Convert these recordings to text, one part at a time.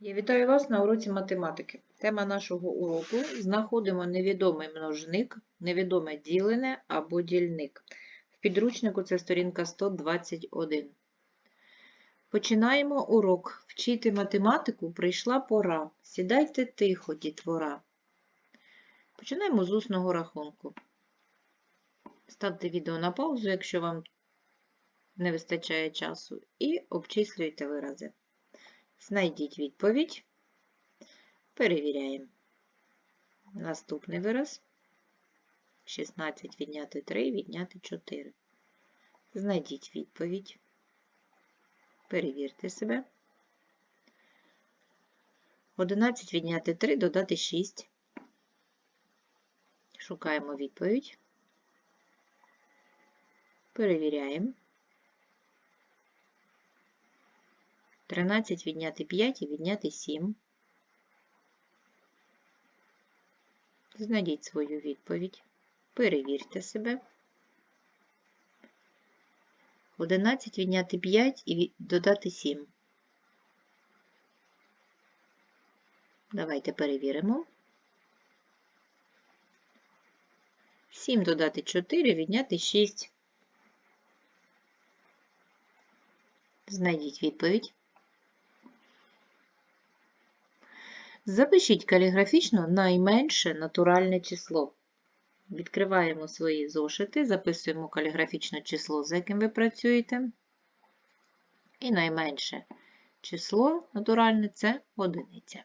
Я вітаю вас на уроці математики. Тема нашого уроку знаходимо невідомий множник, невідоме ділене або дільник. В підручнику це сторінка 121. Починаємо урок. Вчити математику прийшла пора. Сідайте тихо, дітвора. Починаємо з усного рахунку. Ставте відео на паузу, якщо вам не вистачає часу, і обчислюйте вирази. Знайдіть відповідь. Перевіряємо. Наступний вираз. 16 відняти 3, відняти 4. Знайдіть відповідь. Перевірте себе. 11 відняти 3, додати 6. Шукаємо відповідь. Перевіряємо. 13 відняти 5 і відняти 7. Знайдіть свою відповідь. Перевірте себе. 11 відняти 5 і додати 7. Давайте перевіримо. 7 додати 4, відняти 6. Знайдіть відповідь. Запишіть каліграфічно найменше натуральне число. Відкриваємо свої зошити, записуємо каліграфічне число, з яким ви працюєте. І найменше число натуральне це одиниця.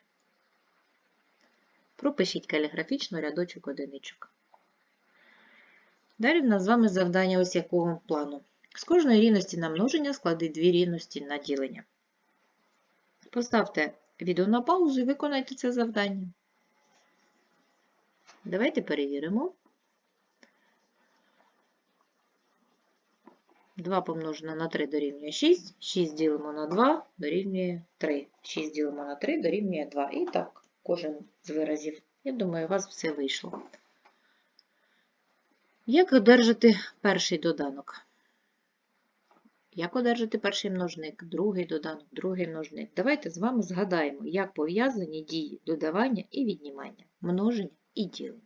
Пропишіть каліграфічно рядочок одиничок. Далі в нас з вами завдання ось якого плану. З кожної рівності на множення склади дві рівності на ділення. Поставте відео на паузу і виконайте це завдання. Давайте перевіримо. 2 помножено на 3 дорівнює 6, 6 ділимо на 2 дорівнює 3, 6 ділимо на 3 дорівнює 2. І так, кожен з виразів. Я думаю, у вас все вийшло. Як одержати перший доданок? Як одержати перший множник, другий доданок, другий множник? Давайте з вами згадаємо, як пов'язані дії додавання і віднімання, множення і ділення.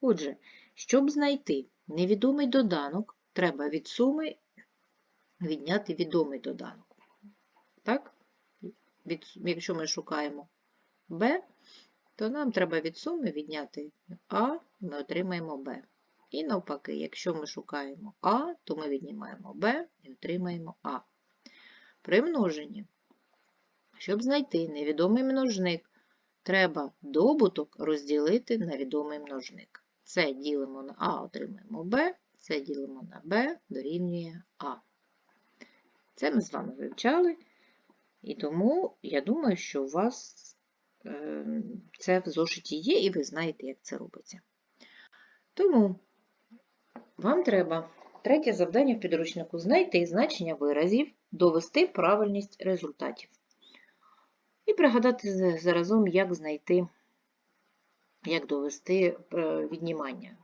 Отже, щоб знайти невідомий доданок, треба від суми відняти відомий доданок. Так? Якщо ми шукаємо b, то нам треба від суми відняти а, ми отримаємо b. І навпаки, якщо ми шукаємо А, то ми віднімаємо Б і отримаємо А. При множенні, щоб знайти невідомий множник, треба добуток розділити на відомий множник. Це ділимо на А, отримаємо Б, це ділимо на Б, дорівнює А. Це ми з вами вивчали, і тому я думаю, що у вас е, це в зошиті є, і ви знаєте, як це робиться. Тому вам треба третє завдання в підручнику знайти значення виразів, довести правильність результатів. І пригадати заразом, як знайти, як довести е, віднімання,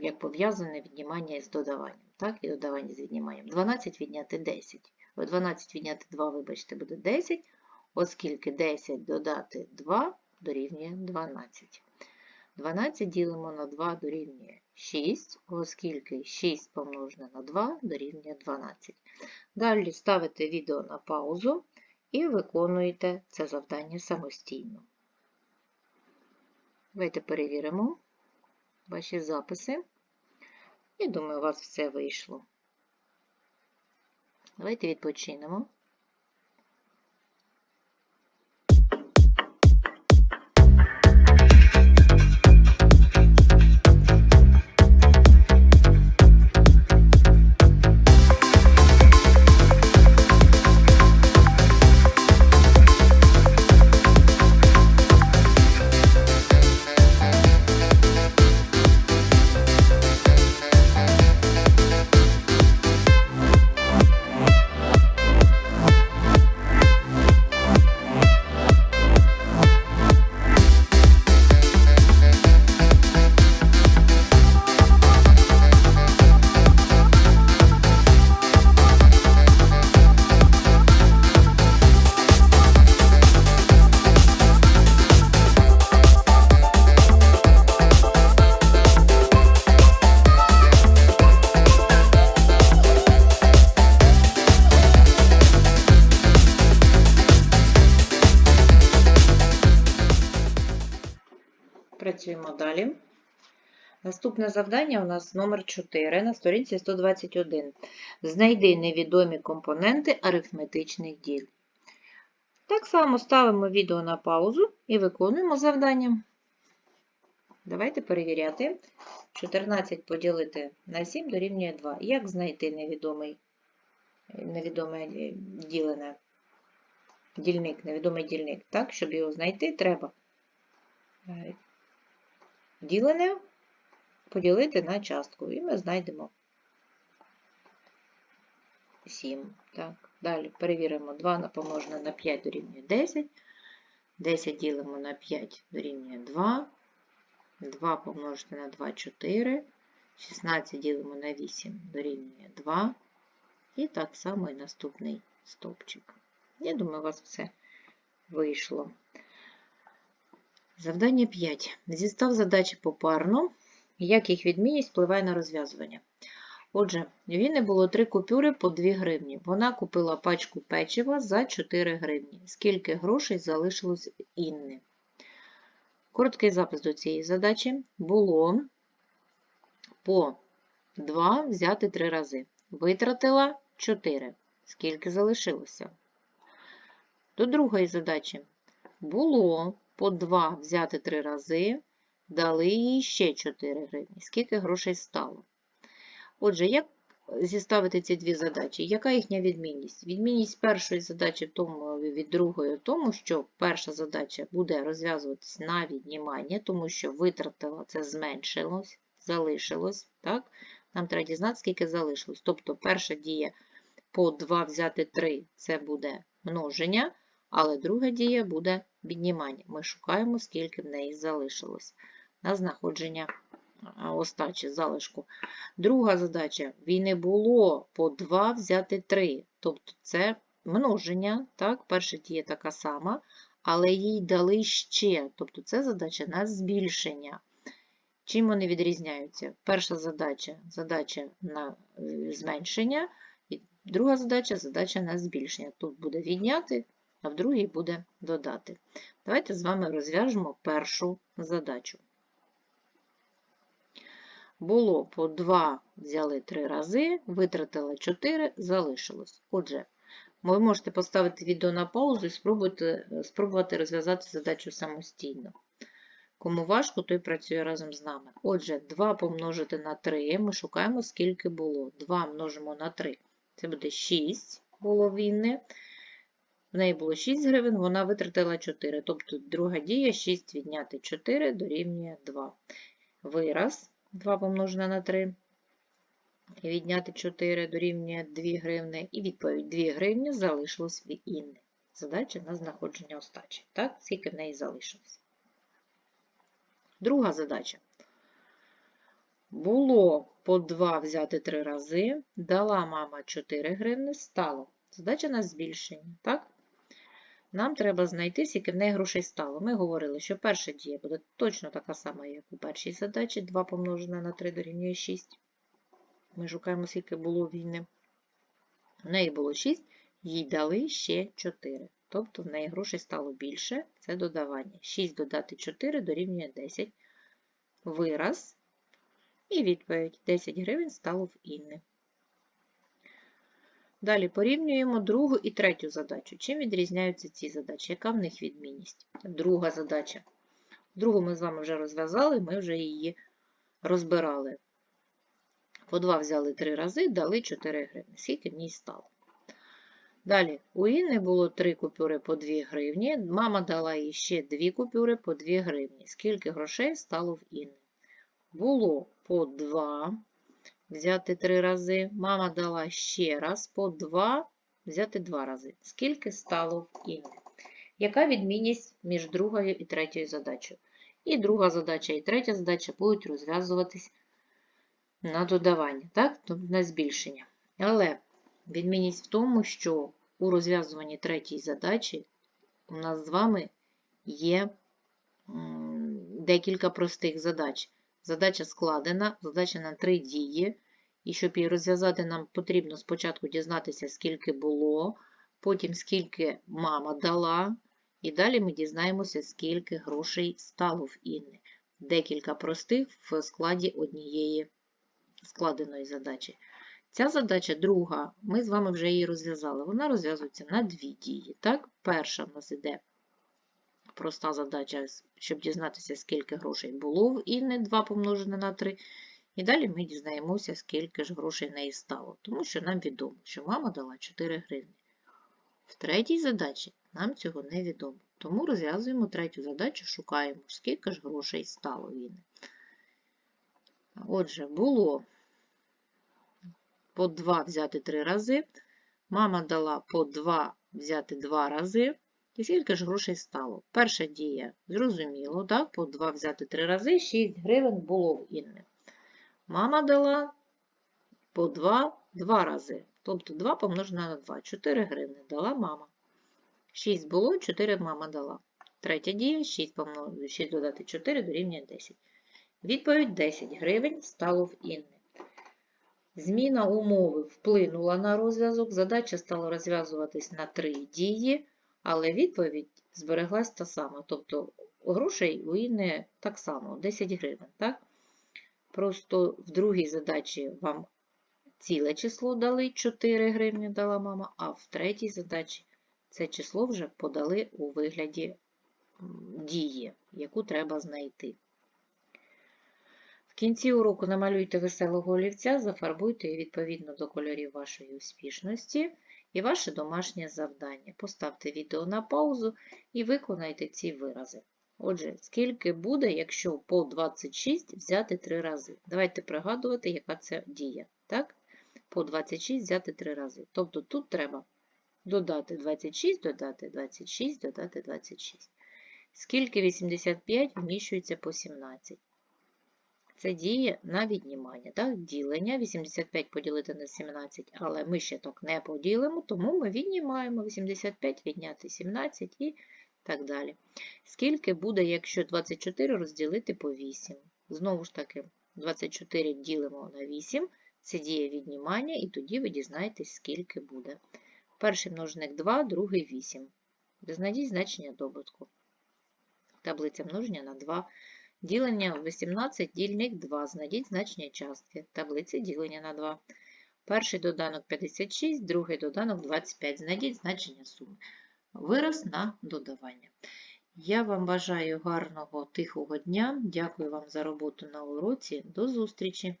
як пов'язане віднімання із додаванням. Так, і додавання з відніманням. 12 відняти 10. О, 12 відняти 2, вибачте, буде 10, оскільки 10 додати 2 дорівнює 12. 12 ділимо на 2 дорівнює 6, оскільки 6 помножене на 2 дорівнює 12. Далі ставите відео на паузу і виконуєте це завдання самостійно. Давайте перевіримо ваші записи. Я думаю, у вас все вийшло. Давайте відпочинемо. Далі. Наступне завдання у нас номер 4 на сторінці 121. Знайди невідомі компоненти арифметичних діль. Так само ставимо відео на паузу і виконуємо завдання. Давайте перевіряти. 14 поділити на 7 дорівнює 2. Як знайти невідомий, невідоме ділене? Дільник, невідомий дільник. Так, щоб його знайти, треба ділене поділити на частку. І ми знайдемо 7. Так, далі перевіримо 2 помножене на 5 дорівнює 10. 10 ділимо на 5 дорівнює 2. 2 помножити на 2 4. 16 ділимо на 8 дорівнює 2. І так само і наступний стовпчик. Я думаю, у вас все вийшло. Завдання 5. Зістав задачі попарно. Як їх відмінність впливає на розв'язування? Отже, в Віни було 3 купюри по 2 гривні. Вона купила пачку печива за 4 гривні. Скільки грошей залишилось Інни? Короткий запис до цієї задачі було по 2 взяти 3 рази. Витратила 4. Скільки залишилося? До другої задачі було по 2 взяти 3 рази, дали їй ще 4 гривні. Скільки грошей стало? Отже, як зіставити ці дві задачі? Яка їхня відмінність? Відмінність першої задачі тому, від другої в тому, що перша задача буде розв'язуватись на віднімання, тому що витратила це зменшилось, залишилось. Так? Нам треба дізнатися, скільки залишилось. Тобто перша дія по 2 взяти 3 це буде множення, але друга дія буде віднімання. Ми шукаємо, скільки в неї залишилось на знаходження остачі залишку. Друга задача війни було по 2 взяти 3. Тобто це множення, так, перша дія така сама, але їй дали ще. Тобто це задача на збільшення. Чим вони відрізняються? Перша задача задача на е, зменшення, і друга задача задача на збільшення. Тут буде відняти, а в другій буде додати. Давайте з вами розв'яжемо першу задачу. Було по 2 взяли 3 рази, витратила 4, залишилось. Отже, ви можете поставити відео на паузу і спробувати, спробувати розв'язати задачу самостійно. Кому важко, той працює разом з нами. Отже, 2 помножити на 3, ми шукаємо, скільки було. 2 множимо на 3. Це буде 6 було війни. В неї було 6 гривень, вона витратила 4. Тобто друга дія 6 відняти 4 дорівнює 2. Вираз 2 помножене на 3. Відняти 4 дорівнює 2 гривни. І відповідь 2 гривні залишилось в Інни. Задача на знаходження остачі. Так, скільки в неї залишилось. Друга задача. Було по 2 взяти 3 рази, дала мама 4 гривни, стало. Задача на збільшення. так? Нам треба знайти, скільки в неї грошей стало. Ми говорили, що перша дія буде точно така сама, як у першій задачі. 2 помножене на 3 дорівнює 6. Ми шукаємо, скільки було війни. В неї було 6, їй дали ще 4. Тобто в неї грошей стало більше, це додавання. 6 додати 4 дорівнює 10. Вираз. І відповідь 10 гривень стало в Інни. Далі порівнюємо другу і третю задачу. Чим відрізняються ці задачі? Яка в них відмінність? Друга задача. Другу ми з вами вже розв'язали, ми вже її розбирали. По 2 взяли 3 рази, дали 4 гривні. Скільки в ній стало? Далі, у Інни було 3 купюри по 2 гривні. Мама дала їй ще 2 купюри по 2 гривні. Скільки грошей стало в Інни? Було по 2 взяти 3 рази. Мама дала ще раз по 2 взяти 2 рази. Скільки стало в? Яка відмінність між другою і третьою задачею? І друга задача, і третя задача будуть розв'язуватись на додавання, так? Тобто на збільшення. Але відмінність в тому, що у розв'язуванні третьої задачі у нас з вами є декілька простих задач. Задача складена, задача на три дії. І щоб її розв'язати, нам потрібно спочатку дізнатися, скільки було, потім скільки мама дала, і далі ми дізнаємося, скільки грошей стало в Інни. декілька простих в складі однієї складеної задачі. Ця задача друга, ми з вами вже її розв'язали. Вона розв'язується на дві дії. Так, перша в нас іде проста задача, щоб дізнатися, скільки грошей було в Інни 2 помножене на 3. І далі ми дізнаємося, скільки ж грошей неї стало, тому що нам відомо, що мама дала 4 гривні. В третій задачі нам цього не відомо. Тому розв'язуємо третю задачу, шукаємо, скільки ж грошей стало в Інни. Отже, було по 2 взяти 3 рази. Мама дала по 2 взяти 2 рази. І скільки ж грошей стало? Перша дія, зрозуміло, так? по 2 взяти 3 рази, 6 гривень було в Інни. Мама дала по 2 2 рази. Тобто 2 помножено на 2. 4 гривні дала мама. 6 було, 4 мама дала. Третя дія 6, помножити, 6 додати 4 дорівнює 10. Відповідь 10 гривень стало в Інни. Зміна умови вплинула на розв'язок. Задача стала розв'язуватись на три дії, але відповідь збереглась та сама. Тобто грошей Інни так само 10 гривень. Так? Просто в другій задачі вам ціле число дали 4 гривні дала мама, а в третій задачі це число вже подали у вигляді дії, яку треба знайти. Кінці уроку намалюйте веселого олівця, зафарбуйте її відповідно до кольорів вашої успішності і ваше домашнє завдання. Поставте відео на паузу і виконайте ці вирази. Отже, скільки буде, якщо по 26 взяти 3 рази? Давайте пригадувати, яка це дія. Так? По 26 взяти 3 рази. Тобто тут треба додати 26, додати 26, додати 26. Скільки 85 вміщується по 17? Це діє на віднімання. Так? Ділення 85 поділити на 17, але ми ще так не поділимо, тому ми віднімаємо 85, відняти 17 і так далі. Скільки буде, якщо 24 розділити по 8? Знову ж таки, 24 ділимо на 8, це діє віднімання, і тоді ви дізнаєтесь, скільки буде. Перший множник 2, другий 8. Знайдіть значення добутку. Таблиця множення на 2. Ділення 18, дільник 2. Знайдіть значення частки. Таблиці ділення на 2. Перший доданок 56, другий доданок 25. Знайдіть значення суми. Вираз на додавання. Я вам бажаю гарного тихого дня. Дякую вам за роботу на уроці. До зустрічі!